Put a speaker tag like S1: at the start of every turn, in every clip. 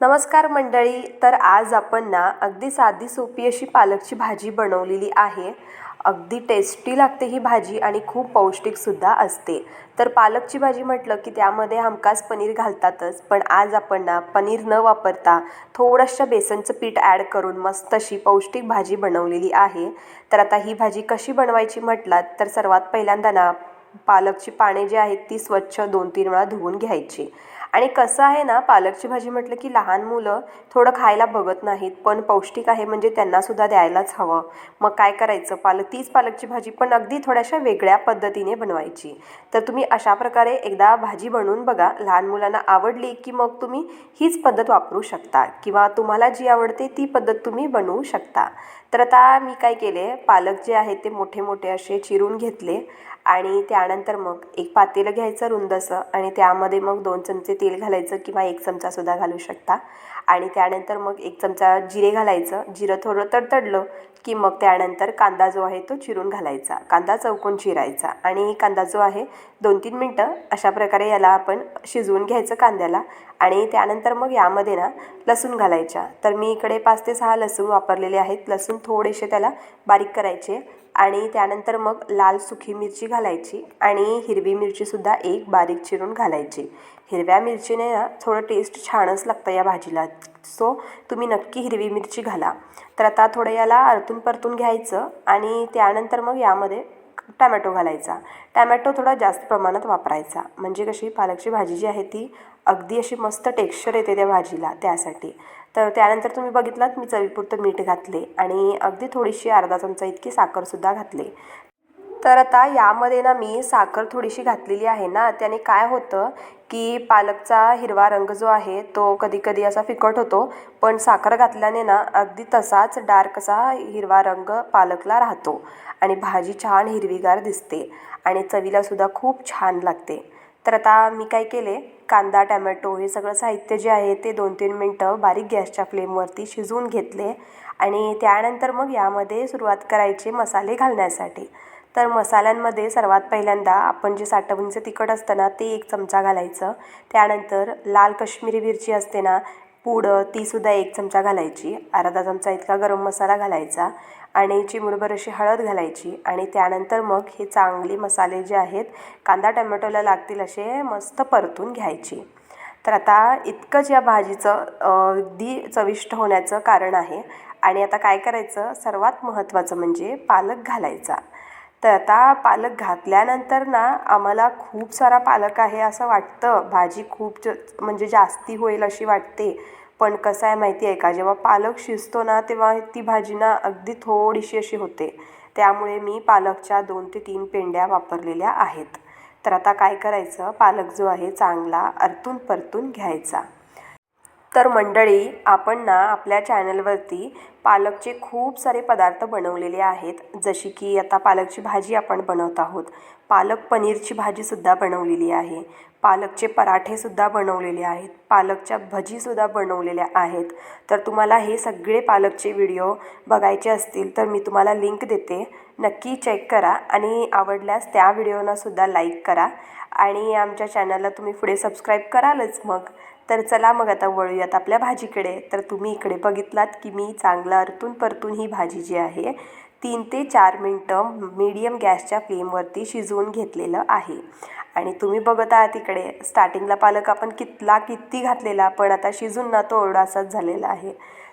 S1: नमस्कार मंडळी तर आज आपण ना अगदी साधी सोपी अशी पालकची भाजी बनवलेली आहे. अगदी टेस्टी लागते ही भाजी आणि खूप पौष्टिकसुद्धा असते. तर पालकची भाजी म्हटलं की त्यामध्ये हमखास पनीर घालतातच पण आज आपण ना पनीर न वापरता थोडंशा बेसनचं पीठ ॲड करून मस्त अशी पौष्टिक भाजी बनवलेली आहे. तर आता ही भाजी कशी बनवायची म्हटलात तर सर्वात पहिल्यांदा ना पालकची पाने जी आहेत ती स्वच्छ दोन तीन वेळा धुवून घ्यायची. आणि कसं आहे ना पालकची भाजी म्हटलं की लहान मुलं थोडं खायला बघत नाहीत पण पौष्टिक आहे म्हणजे त्यांनासुद्धा द्यायलाच हवं. मग काय करायचं? पालक तीच पालकची भाजी पण अगदी थोड्याशा वेगळ्या पद्धतीने बनवायची. तर तुम्ही अशा प्रकारे एकदा भाजी बनवून बघा लहान मुलांना आवडली की मग तुम्ही हीच पद्धत वापरू शकता किंवा तुम्हाला जी आवडते ती पद्धत तुम्ही बनवू शकता. तर आता मी काय केले? पालक जे आहे ते मोठे मोठे असे चिरून घेतले. आणि त्यानंतर मग एक पातेलं घ्यायचं रुंदसं आणि त्यामध्ये मग दोन चमचे तेल घालायचं किंवा एक चमचासुद्धा घालू शकता. आणि त्यानंतर मग एक चमचा जिरे घालायचं. जिरं थोडं तडतडलं की मग त्यानंतर कांदा जो आहे तो चिरून घालायचा. कांदा चौकून चिरायचा. आणि कांदा जो आहे दोन तीन मिनटं अशा प्रकारे याला आपण शिजवून घ्यायचं कांद्याला. आणि त्यानंतर मग यामध्ये ना लसूण घालायच्या. तर मी इकडे पाच ते सहा लसूण वापरलेले आहेत. लसूण थोडेसे त्याला बारीक करायचे. आणि त्यानंतर मग लाल सुकी मिरची घालायची आणि हिरवी मिरचीसुद्धा एक बारीक चिरून घालायची. हिरव्या मिरचीने ना थोडं टेस्ट छानच लागतं या भाजीला. सो तुम्ही नक्की हिरवी मिरची घाला. तर आता थोडं याला आरतून परतून घ्यायचं आणि त्यानंतर मग यामध्ये टॅमॅटो घालायचा. टॅमॅटो थोडा जास्त प्रमाणात वापरायचा. म्हणजे कशी पालकची भाजी जी आहे ती अगदी अशी मस्त टेक्स्चर येते त्या भाजीला त्यासाठी. तर त्यानंतर तुम्ही बघितलात मी चवीपुरतं मीठ घातले आणि अगदी थोडीशी अर्धा चमचा इतकी साखरसुद्धा घातले. तर आता यामध्ये ना मी साखर थोडीशी घातलेली आहे ना त्याने काय होतं की पालकचा हिरवा रंग जो आहे तो कधी कधी असा फिकट होतो पण साखर घातल्याने ना अगदी तसाच डार्क असा हिरवा रंग पालकला राहतो आणि भाजी छान हिरवीगार दिसते आणि चवीलासुद्धा खूप छान लागते. तर आता मी काय केले? कांदा टॅमॅटो हे सगळं साहित्य जे आहे ते दोन तीन मिनटं बारीक गॅसच्या फ्लेमवरती शिजवून घेतले आणि त्यानंतर मग यामध्ये सुरुवात करायची मसाले घालण्यासाठी. तर मसाल्यांमध्ये सर्वात पहिल्यांदा आपण जे साठवणीचं तिखट असतं ना ते एक चमचा घालायचं. त्यानंतर लाल कश्मीरी मिरची असते ना पूड तीसुद्धा एक चमचा घालायची. अर्धा चमचा इतका गरम मसाला घालायचा. आणि चिमूटभर अशी हळद घालायची आणि त्यानंतर मग हे चांगले मसाले जे आहेत कांदा टमॅटोला लागतील असे मस्त परतून घ्यायची. तर आता इतकंच या भाजीचं अगदी चविष्ट होण्याचं कारण आहे. आणि आता काय करायचं सर्वात महत्त्वाचं म्हणजे पालक घालायचा. तर आता पालक घातल्यानंतर ना आम्हाला खूप सारा पालक आहे असं वाटतं. भाजी खूप ज म्हणजे जास्ती होईल अशी वाटते. पण कसं आहे माहिती आहे का? जेव्हा पालक शिजतो ना तेव्हा ती भाजी ना अगदी थोडीशी अशी होते. त्यामुळे मी पालकच्या दोन ते तीन पेंड्या वापरलेल्या आहेत. तर आता काय करायचं? पालक जो आहे चांगला अरतून परतून घ्यायचा. तर मंडळी आपण ना आपल्या चॅनलवरती पालकचे खूप सारे पदार्थ बनवलेले आहेत. जशी की आता पालकची भाजी आपण बनवत आहोत. पालक पनीरची भाजीसुद्धा बनवलेली आहे. पालकचे पराठेसुद्धा बनवलेले आहेत. पालकच्या भजीसुद्धा बनवलेल्या आहेत. तर तुम्हाला हे सगळे पालकचे व्हिडिओ बघायचे असतील तर मी तुम्हाला लिंक देते. नक्की चेक करा आणि आवडल्यास त्या व्हिडिओनासुद्धा लाईक करा. आणि आमच्या चॅनलला तुम्ही पुढे सबस्क्राईब करालच मग. तर चला मग आता वळूयात आपल्या भाजीकडे. तर तुम्ही इकडे बघितलात की मी चांगलं अरतून परतून ही भाजी जी आहे तीन ते चार मिनटं मीडियम गॅसच्या फ्लेमवरती शिजवून घेतलेलं आहे. आणि तुम्ही बघत आहात इकडे स्टार्टिंगला पालक आपण कितला किती घातलेला पण आता शिजून ना तो एवढासाच झालेला आहे.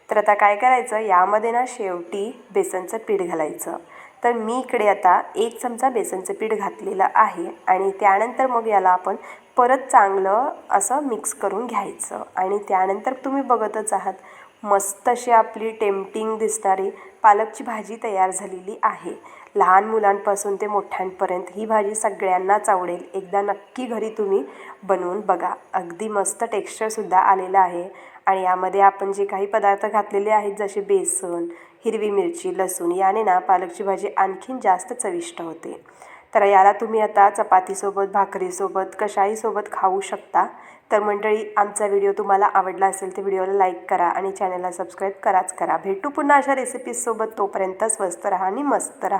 S1: तर आता काय करायचं यामध्ये ना शेवटी बेसनचं पीठ घालायचं. तर मी इकडे आता एक चमचा बेसनचं पीठ घातलेलं आहे आणि त्यानंतर मग याला आपण परत चांगलं असं मिक्स करून घ्यायचं. आणि त्यानंतर तुम्ही बघतच आहात मस्त अशी आपली टेम्पटिंग दिसणारी पालकची भाजी तयार झालेली आहे. लहान मुलांपासून ते मोठ्यांपर्यंत ही भाजी सगळ्यांनाच आवडेल. एकदा नक्की घरी तुम्ही बनवून बघा. अगदी मस्त टेक्स्चरसुद्धा आलेलं आहे. आणि यामध्ये आपण जे काही पदार्थ घातलेले आहेत जसे बेसन हिरवी मिरची लसूण याने ना पालकची भाजी आणखीन जास्त चविष्ट होते. तर याला तुम्ही आता चपातीसोबत भाकरीसोबत कशाहीसोबत खाऊ शकता. तर मंडळी आमचा व्हिडिओ तुम्हाला आवडला असेल तर व्हिडिओला लाईक करा आणि चॅनलला सबस्क्राईब कराच करा. भेटू पुन्हा अशा रेसिपीजसोबत तोपर्यंत स्वस्त राहा आणि मस्त राहा.